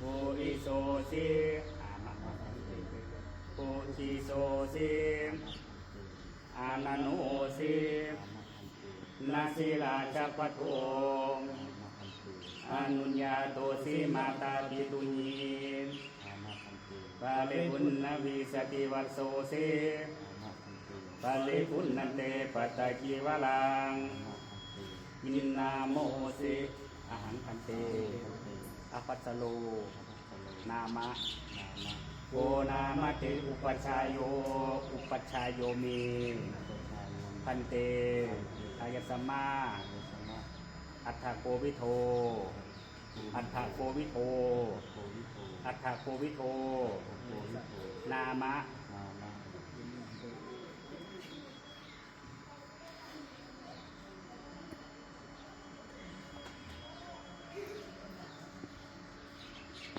ภูริโสสิอามะภูริโสสิอานันโหสินาสิลาจัปโตอนุญญาโตสิมาตาปิตุญีปาเลบุญนวิสติวัสโสสิปาเลบุญนันเตปัตตะกีวลังอินนาโมสิอาหังคันเต อปัสสโลนามะโกนามะเตอุปชฌายโย อุปชฌายโยเมพันเตอายสมมาอัฏฐโกวิโท อัฏฐโกวิโท อัฏฐโกวิโท นามะ